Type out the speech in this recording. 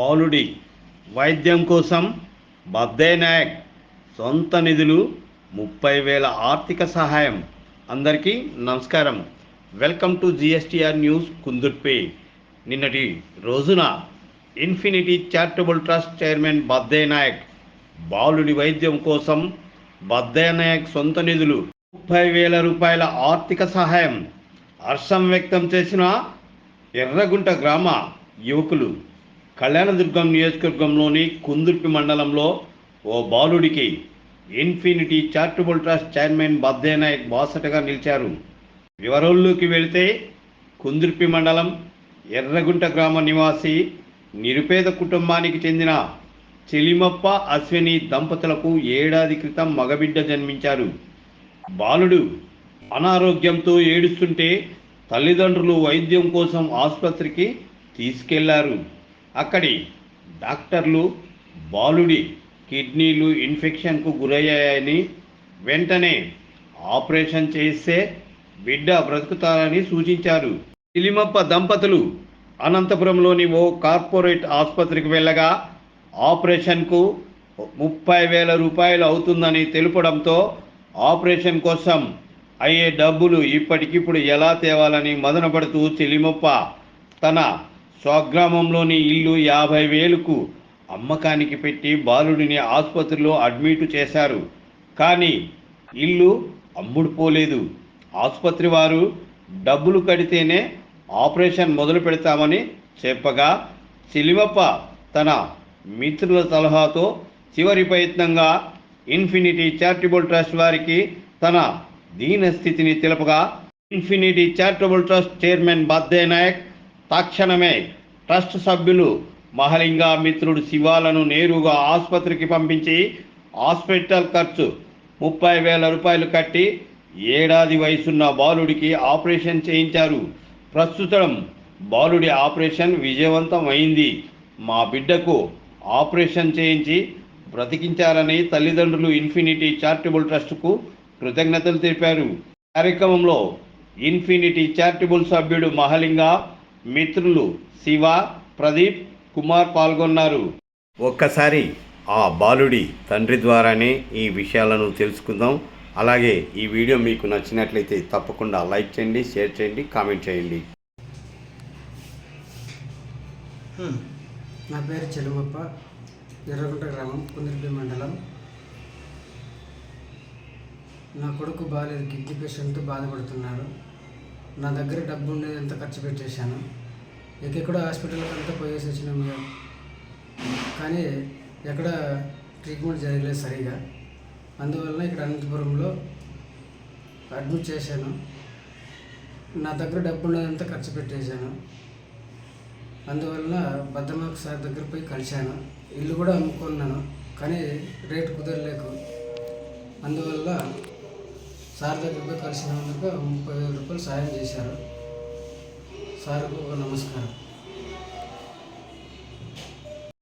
బాలుడి వైద్యం కోసం బద్దేనాయక్ నాయక్ సొంత నిధులు ముప్పై వేల ఆర్థిక సహాయం. అందరికీ నమస్కారం. Welcome to GSTR news Kundurpi. నిన్నటి రోజున infinity charitable trust chairman Baddenayak Nayak బాలుడి వైద్యం కోసం బద్దేనాయక్ నాయక్ సొంత నిధులు ముప్పై వేల రూపాయల ఆర్థిక సహాయం హర్షం వ్యక్తం చేసిన ఎర్రగుంట గ్రామ యువకులు కళ్యాణదుర్గం నియోజకవర్గంలోని కుందుర్పి మండలంలో ఓ బాలుడికి infinity charitable trust chairman Baddenayak బాసటగా నిలిచారు. వివరాల్లోకి వెళితే కుందుర్పి మండలం ఎర్రగుంట గ్రామ నివాసి నిరుపేద కుటుంబానికి చెందిన చెలిమప్ప అశ్విని దంపతులకు ఏడాది క్రితం మగబిడ్డ జన్మించారు. బాలుడు అనారోగ్యంతో ఏడుస్తుంటే తల్లిదండ్రులు వైద్యం కోసం ఆసుపత్రికి తీసుకెళ్ళారు. అక్కడి డాక్టర్లు బాలుడి కిడ్నీలు ఇన్ఫెక్షన్కు గురయ్యాయని వెంటనే ఆపరేషన్ చేస్తే బిడ్డ బ్రతుకుతారని సూచించారు. సిలిమప్ప దంపతులు అనంతపురంలోని ఓ కార్పొరేట్ ఆసుపత్రికి వెళ్ళగా ఆపరేషన్కు ముప్పై వేల రూపాయలు అవుతుందని తెలుపడంతో ఆపరేషన్ కోసం అయ్యే డబ్బులు ఇప్పటికిప్పుడు ఎలా తేవాలని మదనపడుతూ చెలిమప్ప తన స్వగ్రామంలోని ఇల్లు యాభై వేలకు అమ్మకానికి పెట్టి బాలుడిని ఆసుపత్రిలో అడ్మిట్ చేశారు. కానీ ఇల్లు అమ్ముడుపోలేదు ఆసుపత్రి వారు డబ్బులు కడితేనే ఆపరేషన్ మొదలు పెడతామని చెప్పగా చెలిమప్ప తన మిత్రుల సలహాతో చివరి ప్రయత్నంగా ఇన్ఫినిటీ చారిటబుల్ ట్రస్ట్ వారికి తన దీన స్థితిని తెలుపగా infinity charitable trust chairman Badde Nayak తక్షణమే ట్రస్ట్ సభ్యులు మహలింగ మిత్రుడు శివాలను నేరుగా ఆసుపత్రికి పంపించి హాస్పిటల్ ఖర్చు ముప్పై వేల రూపాయలు కట్టి ఏడాది వయసున్న బాలుడికి ఆపరేషన్ చేయించారు. ప్రస్తుతం బాలుడి ఆపరేషన్ విజయవంతం అయింది మా బిడ్డకు ఆపరేషన్ చేయించి బ్రతికించారని తల్లిదండ్రులు ఇన్ఫినిటీ చారిటబుల్ ట్రస్ట్కు కృతజ్ఞతలు తెలిపారు. కార్యక్రమంలో ఇన్ఫినిటీ చారిటబుల్ సభ్యుడు మహలింగ మిత్రులు శివ ప్రదీప్ కుమార్ పాల్గొన్నారు. ఒక్కసారి ఆ బాలుడి తండ్రి ద్వారానే ఈ విషయాలను తెలుసుకుందాం. అలాగే ఈ వీడియో మీకు నచ్చినట్లయితే తప్పకుండా లైక్ చేయండి షేర్ చేయండి కామెంట్ చేయండి. నా పేరు చెలుమప్ప ఎర్రగుంట గ్రామం కుందిరిపి మండలం. నా కొడుకు బాగాలేదు కిడ్నీ పేషెంట్తో బాధపడుతున్నాడు నా దగ్గర డబ్బు ఉండేది ఎంత ఖర్చు పెట్టేశాను? ఎక్కడెక్కడ హాస్పిటల్కి అంతా పోయేసి వచ్చినాము కానీ ఎక్కడ ట్రీట్మెంట్ జరగలేదు సరిగా. అందువలన ఇక్కడ అనంతపురంలో అడ్మిట్ చేశాను. నా దగ్గర డబ్బు ఉండేదంతా ఖర్చు పెట్టేశాను. అందువలన బద్దమాకు సార్ దగ్గర పోయి కలిశాను. ఇల్లు కూడా అమ్ముకున్నాను. కానీ రేటు కుదరలేకు అందువల్ల సార్ దగ్గరకు పోయి కలిసినందుకు ముప్పై వేల రూపాయలు సాయం చేశారు. సార్కు ఒక నమస్కారం.